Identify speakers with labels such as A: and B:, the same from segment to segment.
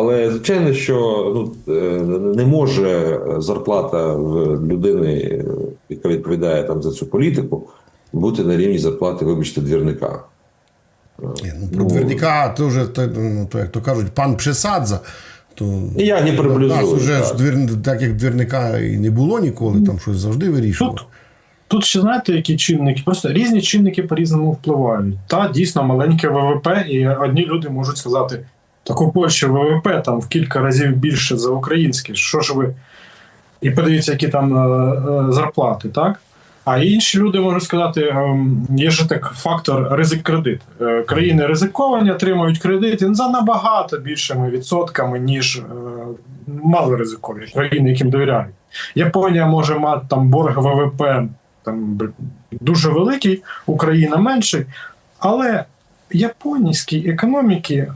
A: але звичайно, що ну, е, не може зарплата в людини, яка відповідає там за цю політику, бути на рівні зарплати, вибачте, двірника.
B: Ну, про двірника теж, то, ну, то, як то кажуть, пан Пшесадза. То
A: Я не приблизую,
B: нас уже ж
A: так.
B: двір, так як двірника і не було ніколи, там щось завжди вирішував.
C: Тут, тут ще знаєте, які чинники? Просто різні чинники по-різному впливають. Та дійсно маленьке ВВП, і одні люди можуть сказати: так у ВВП там в кілька разів більше за українське. Що ж ви? І подивіться, які там е, е, зарплати, так? А інші люди можуть сказати, ем, є ж так фактор ризик кредит. Е, Країни ризиковані отримують кредит за набагато більшими відсотками, ніж е, малоризикові країни, яким довіряють. Японія може мати там борг ВВП там дуже великий, Україна менший, але японській економіки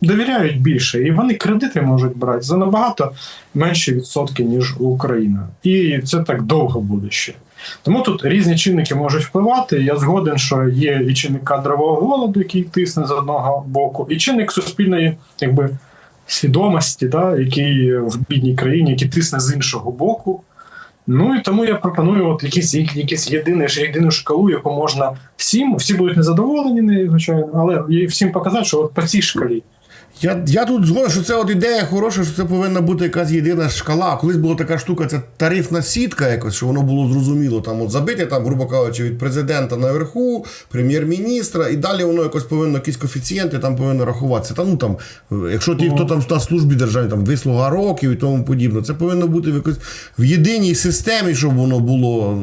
C: довіряють більше, і вони кредити можуть брати за набагато менші відсотки, ніж Україна. І це так довго буде ще. Тому тут різні чинники можуть впливати. Я згоден, що є і чинник кадрового голоду, який тисне з одного боку, і чинник суспільної, якби. Свідомості, да, який в бідній країні, який тисне з іншого боку. Ну і тому я пропоную от якісь, якісь єдине, єдину шкалу, яку можна всім, всі будуть незадоволені, нею, звичайно, але всім показати, що от по цій шкалі.
B: Я, я тут згоден, що це от ідея хороша, що це повинна бути якась єдина шкала. Колись була така штука, це тарифна сітка, якось, що воно було зрозуміло. Там от забити, там, грубо кажучи, від президента наверху, прем'єр-міністра, і далі воно якось повинно якісь коефіцієнти там повинно рахуватися. Там, ну, там, якщо ті, хто там на службі державній, там вислуга років і тому подібне, це повинно бути в якось в єдиній системі, щоб воно було.